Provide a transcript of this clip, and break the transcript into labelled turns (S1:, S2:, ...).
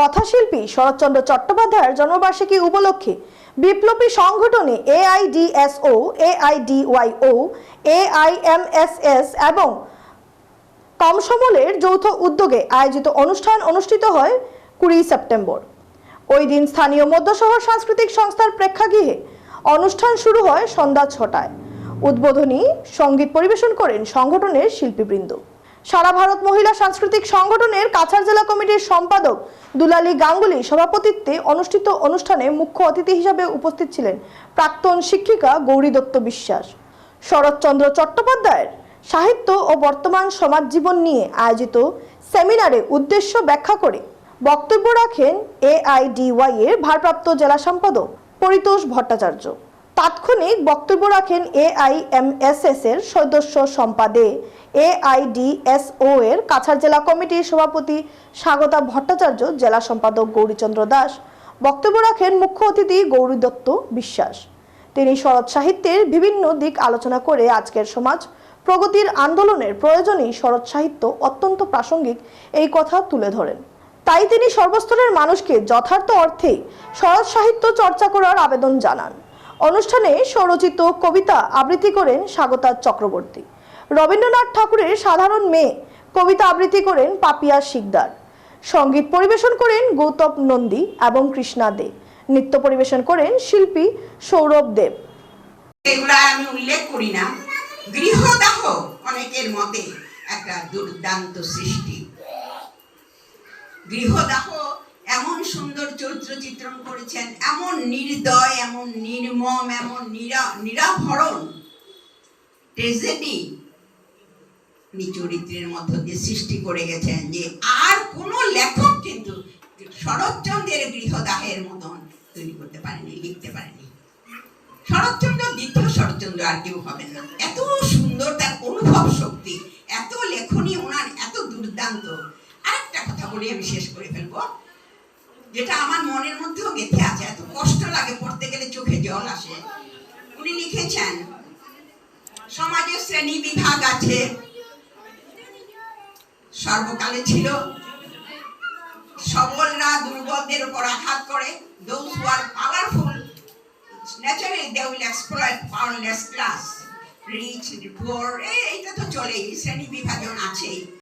S1: কথাশিল্পী শরৎচন্দ্র চট্টোপাধ্যায়ের জন্মবার্ষিকী উপলক্ষে বিপ্লবী সংগঠনে এআইডিএসও, এআইডিওয়াইও, এআইএমএসএস এবং কমসমলের যৌথ উদ্যোগে আয়োজিত অনুষ্ঠান অনুষ্ঠিত হয় কুড়ি সেপ্টেম্বর। ওই দিন স্থানীয় মধ্যশহর সাংস্কৃতিক সংস্থার প্রেক্ষাগৃহে অনুষ্ঠান শুরু হয় সন্ধ্যা ছটায়। উদ্বোধনী সংগীত পরিবেশন করেন সংগঠনের শিল্পীবৃন্দ। সারা ভারত মহিলা সাংস্কৃতিক সংগঠনের কাছাড় জেলা কমিটির সম্পাদক দুলালী গাঙ্গুলি সভাপতিত্বে অনুষ্ঠিত অনুষ্ঠানে মুখ্য অতিথি হিসাবে উপস্থিত ছিলেন প্রাক্তন শিক্ষিকা গৌরী দত্ত বিশ্বাস। শরৎচন্দ্র চট্টোপাধ্যায়ের সাহিত্য ও বর্তমান সমাজ জীবন নিয়ে আয়োজিত সেমিনারে উদ্দেশ্য ব্যাখ্যা করে বক্তব্য রাখেন এআইডিওয়াই এর ভারপ্রাপ্ত জেলা সম্পাদক পরিতোষ ভট্টাচার্য। তাৎক্ষণিক বক্তব্য রাখেন এআইএমএসএস এর সদস্য সম্পাদে। এআইডিএসও এর কাছাড় জেলা কমিটির সভাপতি স্বাগতা ভট্টাচার্য, জেলা সম্পাদক গৌরীচন্দ্র দাস। বক্তব্য রাখেন মুখ্য অতিথি গৌরী দত্ত বিশ্বাস। তিনি শরৎ সাহিত্যের বিভিন্ন দিক আলোচনা করে আজকের সমাজ প্রগতির আন্দোলনের প্রয়োজনেই শরৎ সাহিত্য অত্যন্ত প্রাসঙ্গিক এই কথা তুলে ধরেন। তাই তিনি সর্বস্তরের মানুষকে যথার্থ অর্থেই শরৎ সাহিত্য চর্চা করার আবেদন জানান। অনুষ্ঠানে স্বরচিত কবিতা আবৃত্তি করেন স্বাগতা চক্রবর্তী। রবীন্দ্রনাথ ঠাকুরের সাধারণ মেয়ে কবিতা আবৃত্তি করেন পাপিয়া শিকদার। সংগীত পরিবেশন করেন গৌতম নন্দী এবং কৃষ্ণা দে। নৃত্য পরিবেশন করেন শিল্পী সৌরভ দেব।
S2: আমি উল্লেখ করি না। গৃহদাহ অনেকের মতে একটা দুর্দান্ত সৃষ্টি। গৃহদাহ এমন সুন্দর চরিত্র চিত্রণ করেছেন। এমন নির্দয়, এমন নির্মম, এমন নিরা, নিরাভরণ ট্রেজেডি উনি চরিত্রের মধ্য দিয়ে সৃষ্টি করে গেছেন যে আর কোনো লেখক কিন্তু শরৎচন্দ্রের গৃহদাহের মতন তৈরি করতে পারেনি, লিখতে পারেনি। শরৎচন্দ্র, দ্বিতীয় শরৎচন্দ্র আর কেউ হবেন না। এত সুন্দর তার অনুভব শক্তি, এত লেখনী ওনার, এত দুর্দান্ত। আরেকটা কথা বলে, আমি শেষ করে ফেলব। যেটা আমার মনের মধ্যেও গেঁথে আছে, এত কষ্ট লাগে পড়তে গেলে চোখে জল আসে। উনি লিখেছেন সমাজে শ্রেণি বিভাগ আছে, সর্বকালে ছিল। সবলরা দুর্বলদের উপর আঘাত করে। Who are powerful, naturally they will exploit powerless class, rich, poor, এই- এইটা তো চলেই, শ্রেণি বিভাজন আছেই।